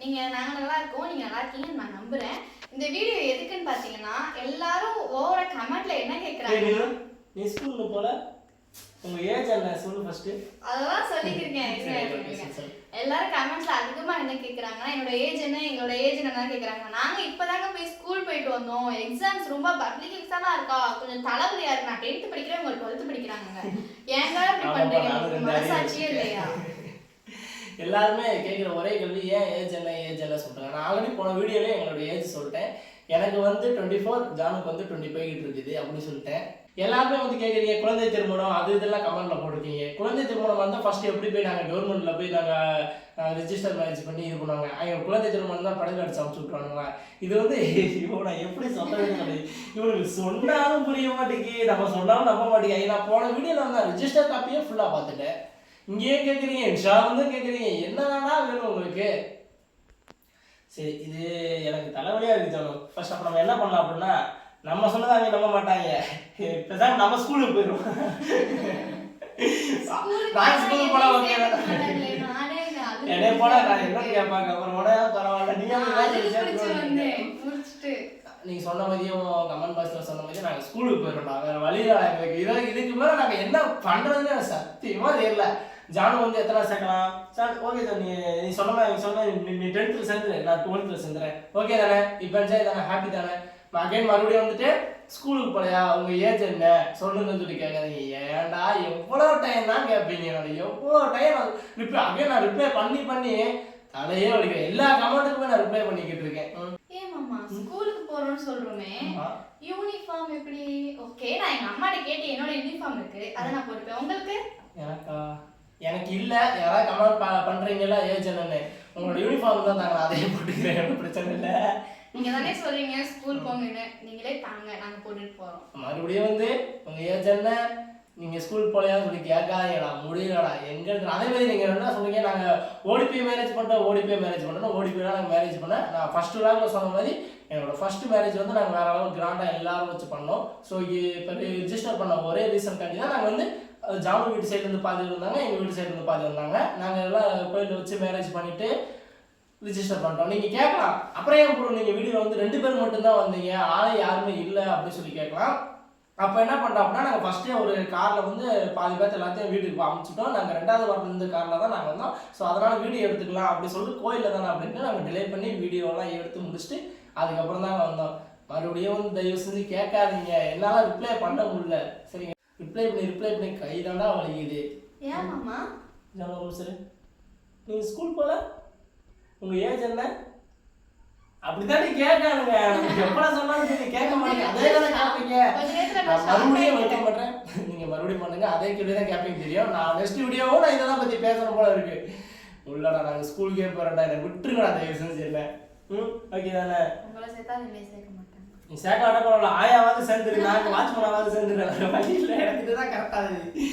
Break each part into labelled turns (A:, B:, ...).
A: நீங்க நாங்க நல்லா இருக்கோம் நீங்க நல்லா இருக்கீங்கன்னு நான் நம்புறேன். இந்த வீடியோ எதுக்குன்னு பாத்தீங்கன்னா எல்லாரும் ஓவர கமெண்ட்ல என்ன
B: நீனு, நீ ஸ்கூலுக்கு போல? உங்க ஏஜ் என்ன? சொல்லு ஃபர்ஸ்ட்
A: அதெல்லாம் சொல்லிக்கிறீங்க. எல்லாரும் கமெண்ட்ஸ்ல அதிகமா என்ன கேக்குறாங்கன்னா என்னோட ஏஜ் என்ன எங்களோட ஏஜ் என்ன கேக்குறாங்க. நாங்க இப்பதாங்க போய் ஸ்கூல் போயிட்டு வந்தோம். எக்ஸாம்ஸ் ரொம்ப பப்ளிக் எக்ஸாமா இருக்கா? கொஞ்சம் தலைவலியா இருக்கு. நான் டென்த் படிக்கிறேன் உங்க டுவெல்த் படிக்கிறாங்க ஏங்க இப்படி பண்றீங்க? உங்களுக்கு மனசாட்சியே இல்லையா?
B: எல்லாருமே கேட்குற ஒரே கேள்வி ஏன் ஏஜ் என்ன ஏஜ் என்ன? சொல்கிறாங்க நான் ஆல்ரெடி போன வீடியோலேயே எங்களோட ஏஜ் சொல்லிட்டேன். எனக்கு வந்து டுவெண்ட்டி ஃபோர் ஜானுக்கு வந்து டுவெண்ட்டி ஃபைவ் இருக்குது அப்படின்னு சொல்லிட்டேன். எல்லாருமே வந்து கேட்குறீங்க குழந்தை திருமணம் அது இதெல்லாம் கமெண்ட்ல போட்டிருக்கீங்க. குழந்தை திருமணம் வந்தால் ஃபர்ஸ்ட் எப்படி போய் நாங்கள் கவர்மெண்ட்ல போய் நாங்கள் ரிஜிஸ்டர் மேரேஜ் பண்ணி இது பண்ணுவாங்க? அவங்க குழந்தை திருமணம் தான் படகு அடிச்சு அமுச்சு விட்ருவானுங்களா இது வந்து இவனை எப்படி சொல்றது தெரியல. இவனுக்கு சொன்னாலும் புரிய மாட்டேங்கி நம்ம சொன்னாலும் நம்ப மாட்டேங்குது. நான் போன வீடியோவில் வந்து ரிஜிஸ்டர் காப்பியே ஃபுல்லாக பார்த்துட்டேன். இங்கேயே கேட்குறீங்க இன்ஷா வந்து கேட்குறீங்க என்னதானா வேணும் உங்களுக்கு. சரி இது எனக்கு தலைவலியாக இருக்கு ஜானு ஃபர்ஸ்ட் அப்போ நம்ம என்ன பண்ணலாம் அப்படின்னா நம்ம சொன்னதை அவங்க நம்ப மாட்டாங்க. பேசாம நம்ம ஸ்கூலுக்கு போயிடுவோம் நான் ஸ்கூலுக்கு போனா ஓகே. என்னைய போனா நான் என்ன கேட்பாங்க? அப்புறம் உடனே பரவாயில்ல நீ நீங்க சொன்ன மாதிரியும் கமெண்ட் பாக்ஸ்ல சொன்ன மாதிரியும் நாங்க ஸ்கூலுக்கு போயிடுறோம் வேற வழி எங்களுக்கு இதை இதுக்கு மேல நாங்க என்ன பண்றதுன்னு சத்தியமா தெரியல. ஜானு வந்து எத்தனை சேர்க்கலாம் சார் ஓகே சார் நீ நீ சொன்ன நீ சொன்ன நீ- நீ டென்த்தில் சேர்ந்துரு. நான் டுவெல்த்தில் சேர்ந்துறேன். ஓகே தானே? இப்போ என்ஜாய் தானே ஹாப்பி தானே? அகைன் மறுபடியும் வந்துட்டு ஸ்கூலுக்கு போலையா? உங்க ஏஜ் என்ன? சொல்லுங்கன்னு சொல்லி கேட்காதீங்க. ஏன்டா எவ்வளோ டைம் தான் கேட்பீங்க என்னோட? எவ்வளோ டைம் ரிப்ளை அகைன் நான் ரிப்ளை பண்ணி பண்ணி தலையே வலிக்கிறேன் எல்லா கமெண்ட்டுக்குமே நான் ரிப்ளை பண்ணிக்கிட்டு இருக்கேன்.
A: போறோம்னு சொல்றோமே. யூனிஃபார்ம் எப்படி? ஓகே நான் எங்க அம்மாட்ட கேட்டு என்னோட யூனிஃபார்ம் இருக்கு. அதை நான் போட்டுப்பேன். உங்களுக்கு?
B: எனக்கா? எனக்கு இல்ல. யாராவது கமெண்ட் ப பண்றீங்களா ஏஜ் என்னன்னு உங்களோட யூனிஃபார்ம் தான் தாங்க அதையே போட்டுக்கிறேன் ஒன்றும் பிரச்சனை இல்லை.
A: நீங்க தானே சொல்றீங்க ஸ்கூல் போங்கன்னு. நீங்களே தாங்க நாங்க போட்டுட்டு போறோம்.
B: மறுபடியும் வந்து உங்க ஏஜ் என்ன? நீங்கள் ஸ்கூல் போலையான்னு சொல்லி கேட்காதீங்களா முடியலடா எங்க அதே மாதிரி நீங்கள் என்ன சொன்னீங்க நாங்கள் ஓடிபி மேரேஜ் பண்ணிட்டோம் ஓடிபி மேரேஜ் பண்ணுறோம் ஓடி நாங்கள் மேரேஜ் பண்ணேன் நான் ஃபஸ்ட்டு லாக்ல சொன்ன மாதிரி என்னோட ஃபர்ஸ்ட் மேரேஜ் வந்து நாங்கள் வேற அளவு கிராண்டாக எல்லாரும் வச்சு பண்ணோம். ஸோ இப்போ ரிஜிஸ்டர் பண்ண ஒரே ரீசன் காண்டி தான் நாங்கள் வந்து ஜாமு வீட்டு சைட்லேருந்து பாதி இருந்தாங்க எங்கள் வீட்டு சைட்லேருந்து பாதி இருந்தாங்க நாங்கள் எல்லாம் கோயிலில் வச்சு மேரேஜ் பண்ணிவிட்டு ரிஜிஸ்டர் பண்ணிட்டோம் நீங்கள் கேட்கலாம். அப்புறம் ஏன் ப்ரோ நீங்கள் வீடியோவில் வந்து ரெண்டு பேர் மட்டும்தான் வந்தீங்க? ஆளே யாருமே இல்லை அப்படின்னு சொல்லி கேட்கலாம். அப்போ என்ன பண்ணுறோம் அப்படின்னா நாங்கள் ஃபஸ்ட்டே ஒரு காரில் வந்து பாதி பேர்த்து எல்லாத்தையும் வீட்டுக்கு அமுச்சிட்டோம். நாங்கள் ரெண்டாவது வாரம் இந்த காரில் தான் நாங்கள் வந்தோம். ஸோ அதனால் வீடியோ எடுத்துக்கலாம் அப்படி சொல்லிட்டு கோயிலில் தானே அப்படின்ட்டு நாங்கள் டிலே பண்ணி வீடியோலாம் எடுத்து முடிச்சுட்டு அதுக்கப்புறம் தாங்க வந்தோம். மறுபடியும் வந்து தயவு செஞ்சு கேட்காதீங்க. என்னால் ரிப்ளை பண்ண முடியல. சரிங்க. ரிப்ளை பண்ணி ரிப்ளை பண்ணி கை தாண்டா வலிக்குது. சரி நீங்கள் ஸ்கூல் போல? உங்கள் ஏஜ் என்ன? அப்படிதான் நீ கேட்கானுங்க எப்படா சொன்னாலும் நீங்க கேட்க மாட்டீங்க. அதே தானே
A: நேரத்துல
B: நான் மறுபடியும் வெல்கம் பண்றேன். நீங்க மறுபடியும் பண்ணுங்க. அதே கேள்வி தான் கேட்பீங்க தெரியும்? நான் நெக்ஸ்ட் வீடியோவும் நான் இதை பத்தி பேசணும் போல இருக்கு. உள்ளடா நாங்க ஸ்கூலுக்கே போறேன்டா. என்ன விட்டுருங்கடா தயவு செஞ்சு என்ன? ம்? ஓகே தானே?
A: உங்களை சேர்த்தா என்னை சேர்க்க மாட்டாங்க
B: நீ சேர்க்க வேண்டாம் பரவாயில்ல. ஆயாவது சேர்ந்துரு. நான் வாட்ச்மேனாவது சேர்ந்துருக்கேன் வழி இல்லை. எனக்கு இதுதான் கரெக்டாக இருக்குது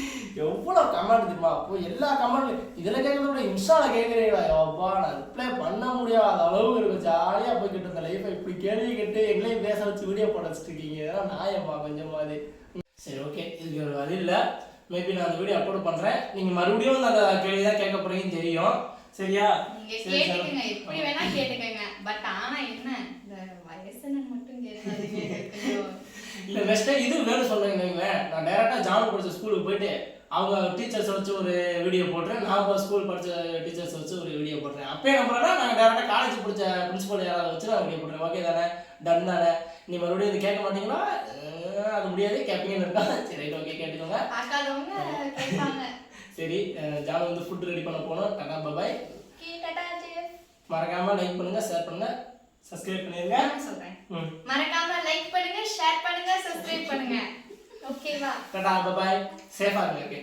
B: எவ்வளோ கமெண்ட் தெரியுமா? அப்போ எல்லா கமெண்ட் இதில் கேட்கறத விட இன்ஸ்டாவில் கேட்குறீங்களா? அப்பா நான் ரிப்ளை பண்ண முடியாத அளவுக்கு இருக்கு ஜாலியாக போய்கிட்டு இருந்த லைஃப்பை இப்படி கேள்வி கேட்டு எங்களையும் பேச வச்சு வீடியோ போட வச்சுட்டு இருக்கீங்க இதெல்லாம் நாயம்மா கொஞ்சமாவது சரி ஓகே இதுக்கு ஒரு வழி இல்லை. மேபி நான் அந்த வீடியோ அப்லோட் பண்ணுறேன் நீங்கள் மறுபடியும் அந்த கேள்வி தான் கேட்க போறீங்கன்னு தெரியும். சரியா.
A: கேட்டுக்கங்க. எப்படி வேணா கேட்டுக்கங்க. பட் ஆனா என்ன? இந்த வயசுன்னு மட்டும் கேட்காதீங்க கொஞ்சம்
B: இல்ல நெக்ஸ்ட் இது வேணும் வைங்களேன். நான் டைரக்டா ஜான் படிச்ச ஸ்கூலுக்கு போயிட்டு அவங்க டீச்சர்ஸ் வச்சு ஒரு வீடியோ போடுறேன். நான் ஸ்கூல் படிச்ச டீச்சர்ஸ் வச்சு ஒரு வீடியோ போடுறேன். அப்பயே நம்புறேன்னா நாங்கள் டேரக்டா காலேஜ் படிச்ச பிரின்சிபல் யாராவது வச்சு நான் வீடியோ போடுறேன். ஓகே தானே? டன் தானே? நீ மறுபடியும் இது கேட்க மாட்டீங்களா? அது முடியாது. கேட்பீங்கன்னு இருக்கா? சரி ரைட் ஓகே கேட்டுக்கோங்க. சரி ஜான் வந்து ஃபுட் ரெடி பண்ண போனோம் டாடா பாபாய் மறக்காம லைக் பண்ணுங்க ஷேர் பண்ணுங்க. சப்ஸ்கிரைப் பண்ணிருங்க.
A: சொல்றேன். மறக்காம லைக் பண்ணுங்க ஷேர் பண்ணுங்க சப்ஸ்கிரைப் பண்ணுங்க. ஓகேவா
B: டாடா பாபாய் சேஃபாக இருங்க ஓகே